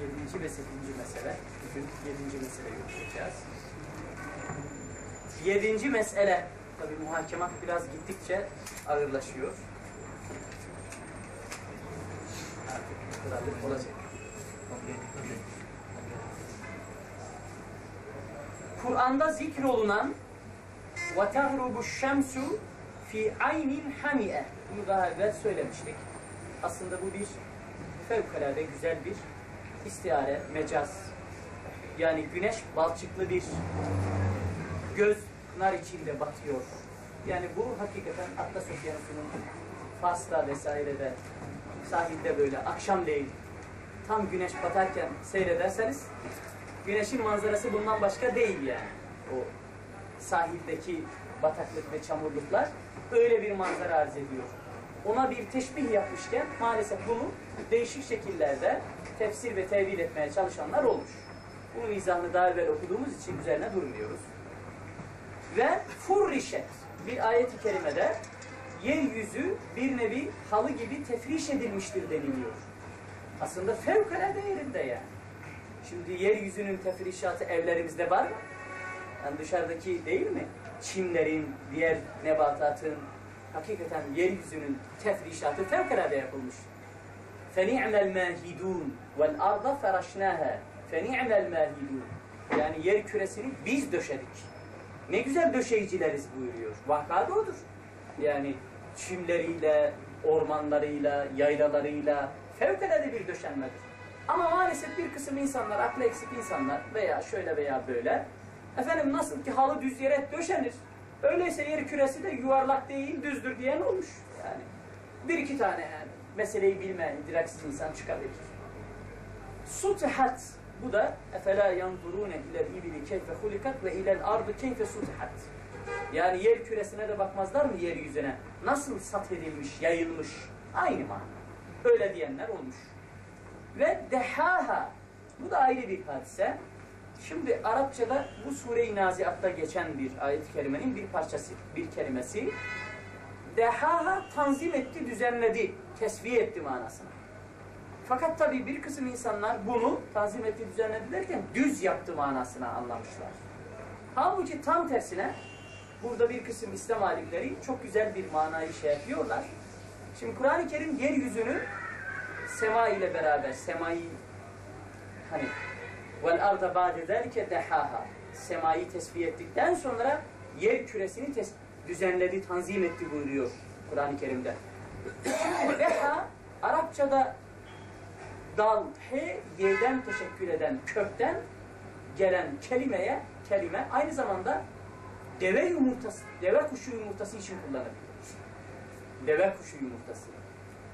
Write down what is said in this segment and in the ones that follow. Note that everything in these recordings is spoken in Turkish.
Yedinci ve sekizinci mesele. Bugün yedinci meseleyi okuyacağız. Yedinci mesele. Tabi muhakemat biraz gittikçe ağırlaşıyor. Artık krallık olacak. Kur'an'da zikrolunan وَتَغْرُبُ الشَّمْسُ fi aynin hamiye. Bunu daha evvel söylemiştik. Aslında bu bir fevkalade güzel bir istiare, mecaz. Yani güneş balçıklı bir göz nar içinde batıyor. Yani bu hakikaten Atlas Okyanusu'nun Fas'ta vesairede sahilde böyle akşam değil tam güneş batarken seyrederseniz güneşin manzarası bundan başka değil yani. O sahildeki bataklık ve çamurluklar öyle bir manzara arz ediyor. Ona bir teşbih yapmışken maalesef bunu değişik şekillerde tefsir ve tevil etmeye çalışanlar olmuş. Bunun izahını daha evvel okuduğumuz için üzerine durmuyoruz. Ve furrişet bir ayet-i kerimede yeryüzü bir nevi halı gibi tefriş edilmiştir deniliyor. Aslında fevkalade yerinde yani. Şimdi yeryüzünün tefrişatı evlerimizde var mı? Yani dışarıdaki değil mi? Çimlerin, diğer nebatatın, hakikaten yeryüzünün tefrişatı fevkalade yapılmış. فَنِعْمَ الْمَاهِدُونَ وَالْاَرْضَ فَرَشْنَاهَا فَنِعْمَ الْمَاهِدُونَ Yani yer küresini biz döşedik. Ne güzel döşeyicileriz buyuruyor. Vakada odur. Yani çimleriyle, ormanlarıyla, yaylalarıyla fevkalade bir döşenmedir. Ama maalesef bir kısım insanlar, aklı eksik insanlar veya şöyle veya böyle efendim nasıl ki halı düz yere döşenir. Öyleyse yer küresi de yuvarlak değil düzdür diyen olmuş. Yani bir iki tane yani meseleyi bilmeyen direksiz insan çıkabilir. Sutihat bu da efela yanzurune ilel ibili keyfe hulikat ve ilel ardı keyfe sutihat. Yani yer küresine de bakmazlar mı yeryüzüne? Nasıl sat edilmiş, yayılmış? Aynı mana. Öyle diyenler olmuş. Ve dehaha. Bu da ayrı bir hadise. Şimdi Arapçada bu Sure-i Naziat'ta geçen bir ayet-i kerimenin bir parçası, bir kelimesi. Dehaha tanzim etti, düzenledi, tesviye etti manasına. Fakat tabii bir kısım insanlar bunu tanzim etti, düzenledi derken düz yaptı manasına anlamışlar. Halbuki tam tersine burada bir kısım İslam alimleri çok güzel bir manayı şey yapıyorlar. Şimdi Kur'an-ı Kerim yeryüzünü sema ile beraber semayı hani vel arda ba'de zelike dehaha semayı tesbih ettikten sonra yer küresini düzenledi, tanzim etti buyuruyor Kur'an-ı Kerim'de. Deha Arapçada dal, he, yerden teşekkür eden, kökten gelen kelimeye, kelime aynı zamanda deve yumurtası, deve kuşu yumurtası için kullanılıyor. Deve kuşu yumurtası.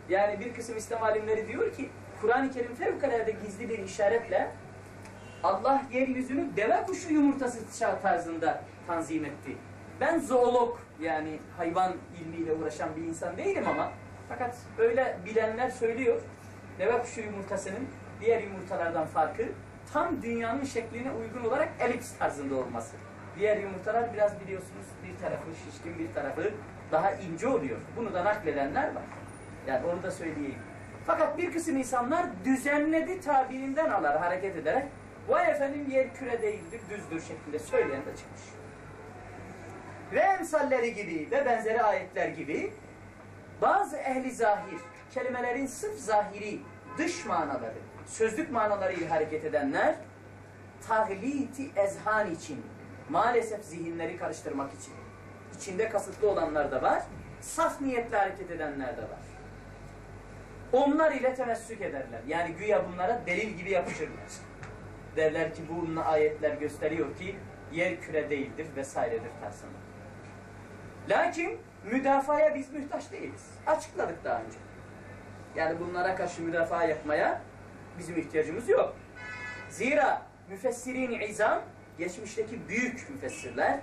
Yani bir kısım İslam alimleri diyor ki Kur'an-ı Kerim fevkalade gizli bir işaretle Allah yeryüzünü deve kuşu yumurtası tarzında tanzim etti. Ben zoolog yani hayvan ilmiyle uğraşan bir insan değilim ama fakat öyle bilenler söylüyor. Deve kuşu yumurtasının diğer yumurtalardan farkı tam dünyanın şekline uygun olarak elips tarzında olması. Diğer yumurtalar biraz biliyorsunuz bir tarafı şişkin bir tarafı daha ince oluyor. Bunu da nakledenler var. Yani onu da söyleyeyim. Fakat bir kısım insanlar düzenledi tabirinden alar hareket ederek vay efendim yer küre değildir, düzdür şeklinde söyleyen de çıkmış. Ve emsalleri gibi ve benzeri ayetler gibi bazı ehli zahir, kelimelerin sırf zahiri, dış manaları, sözlük manalarıyla hareket edenler tahliti ezhan için, maalesef zihinleri karıştırmak için, içinde kasıtlı olanlar da var, saf niyetle hareket edenler de var. Onlar ile temessük ederler. Yani güya bunlara delil gibi yapışırlar. Derler ki bununla ayetler gösteriyor ki yer küre değildir vesairedir tarzında. Lakin müdafaya biz mühtaç değiliz. Açıkladık daha önce. Yani bunlara karşı müdafaa yapmaya bizim ihtiyacımız yok. Zira müfessirin izam, geçmişteki büyük müfessirler,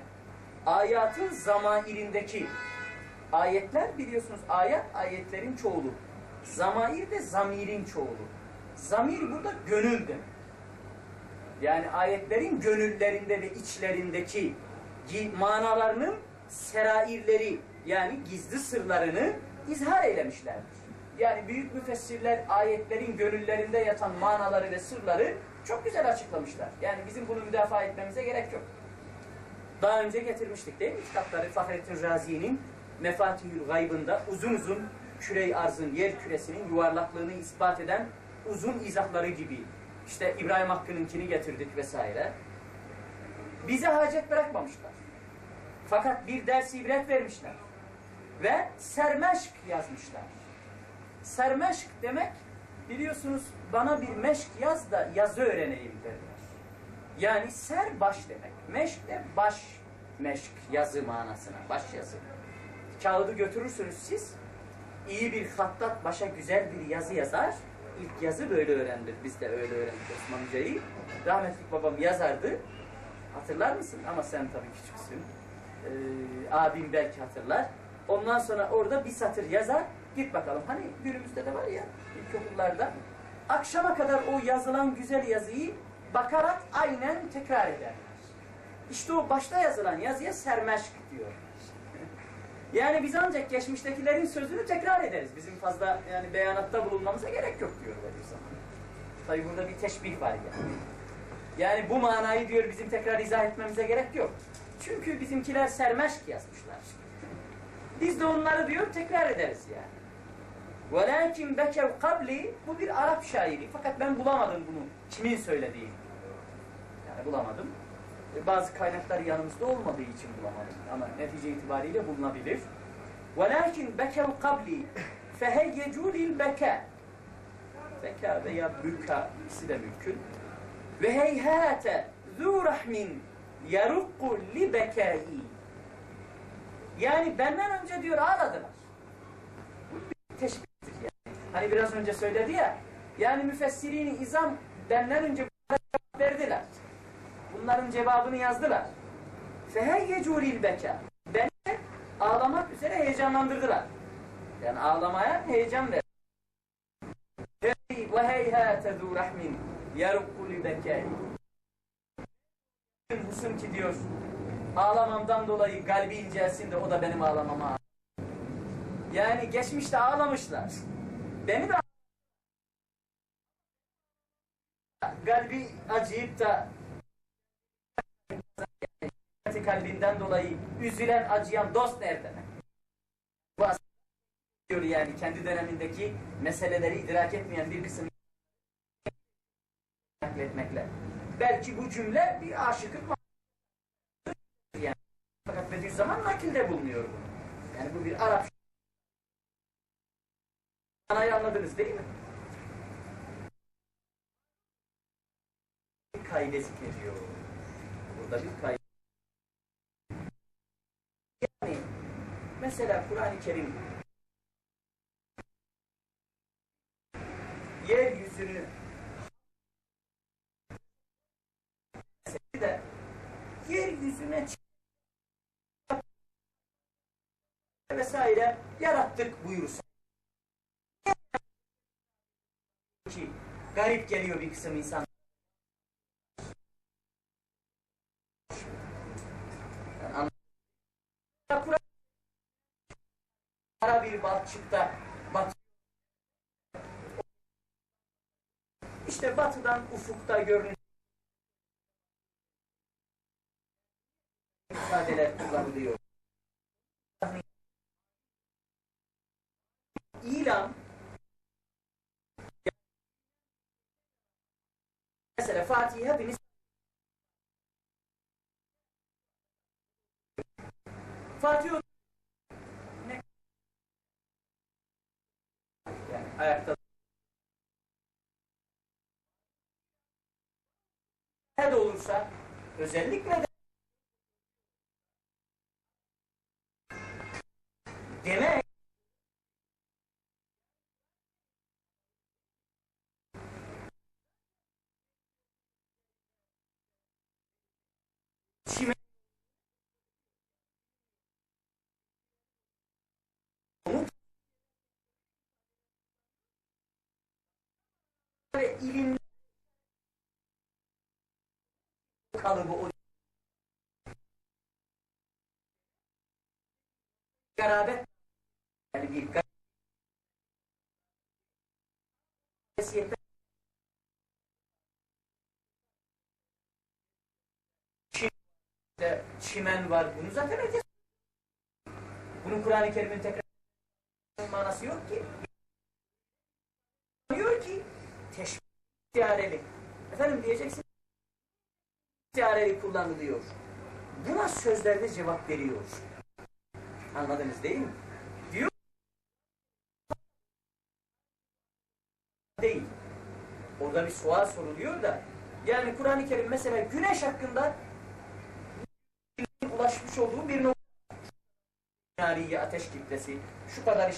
ayatın zamanirindeki ayetler biliyorsunuz ayet ayetlerin çoğulu. Zamair de zamirin çoğulu. Zamir burada gönül demek. Yani ayetlerin gönüllerinde ve içlerindeki manalarının serairleri yani gizli sırlarını izhar eylemişlerdir. Yani büyük müfessirler ayetlerin gönüllerinde yatan manaları ve sırları çok güzel açıklamışlar. Yani bizim bunu müdafaa etmemize gerek yok. Daha önce getirmiştik değil mi? Kitapları Fahrettin Razi'nin Mefatihül Gayb'ında uzun uzun kürey arzın, yer küresinin yuvarlaklığını ispat eden uzun izahları gibi. İşte İbrahim Hakkı'nınkini getirdik vesaire. Bize hacet bırakmamışlar. Fakat bir ders ibret vermişler. Ve sermeşk yazmışlar. Sermeşk demek biliyorsunuz bana bir meşk yaz da yazı öğreneyim derler. Yani ser baş demek. Meşk de baş meşk yazı manasına. Baş yazı. Kağıdı götürürsünüz siz. iyi bir hattat başa güzel bir yazı yazar. İlk yazı böyle öğrendik. Biz de öyle öğrendik Osmanlıcayı. Rahmetli babam yazardı. Hatırlar mısın? Ama sen tabii küçüksün. Ee, abim belki hatırlar. Ondan sonra orada bir satır yazar. Git bakalım. Hani günümüzde de var ya ilkokullarda. Akşama kadar o yazılan güzel yazıyı bakarak aynen tekrar ederler. İşte o başta yazılan yazıya sermeşk diyor. Yani biz ancak geçmiştekilerin sözünü tekrar ederiz. Bizim fazla yani beyanatta bulunmamıza gerek yok diyor Bediüzzaman. Tabi burada bir teşbih var yani. Yani bu manayı diyor bizim tekrar izah etmemize gerek yok. Çünkü bizimkiler sermeşk yazmışlar. Biz de onları diyor tekrar ederiz yani. وَلَاكِنْ بَكَوْ قَبْلِ Bu bir Arap şairi. Fakat ben bulamadım bunu. Kimin söylediğini. Yani bulamadım. E, Bazı kaynaklar yanımızda olmadığı için bulamadım. Ama netice itibariyle bulunabilir. وَلَاكِنْ بَكَوْ قَبْلِ فَهَيَّجُوا لِلْبَكَى Beka veya büka ikisi de mümkün. Ve heyhate zu rahmin yarukku li bekai. Yani benden önce diyor ağladılar. Bu bir teşbihtir yani. Hani biraz önce söyledi ya. Yani müfessirini izam benden önce cevap verdiler. Bunların cevabını yazdılar. Feheyyecu lil beka. Beni ağlamak üzere heyecanlandırdılar. Yani ağlamaya heyecan ver. Ve heyhâte zû rahmin yarukku li bekâi. Husum ki diyor, ağlamamdan dolayı kalbi incelsin de o da benim ağlamama. Yani geçmişte ağlamışlar. Beni de kalbi acıyıp da kalbinden dolayı üzülen, acıyan dost nerede? Bu diyor yani kendi dönemindeki meseleleri idrak etmeyen bir kısım etmekle. Belki bu cümle bir aşıkın yani. Fakat Bediüzzaman nakilde bulunuyor bunu. Yani bu bir Arap Manayı anladınız değil mi? Bir kaide zikrediyor. Burada bir kaide. Yani mesela Kur'an-ı Kerim. Yeryüzünü. De yeryüzüne vesaire yarattık buyursa. Garip geliyor bir kısım insan. Yani Kur'an Ara bir balçıkta bat işte batıdan ufukta görünüyor ifadeler kullanılıyor. İlan mesela Fatih hepimiz Fatih o- ne? Yani ayakta. Ne de olursa özellikle de demek ve ilim kalıbı o garabet yani bir. İşte çimen var. Bunu zaten herkes bunun Kur'an-ı Kerim'in tekrar manası yok ki. Diyor ki istiareli. Efendim diyeceksin istiareli kullanılıyor. Buna sözlerde cevap veriyor. Anladınız değil mi? Diyor değil. Orada bir sual soruluyor da yani Kur'an-ı Kerim mesela güneş hakkında ulaşmış olduğu bir nokta. Nariye ateş kitlesi, şu kadar işte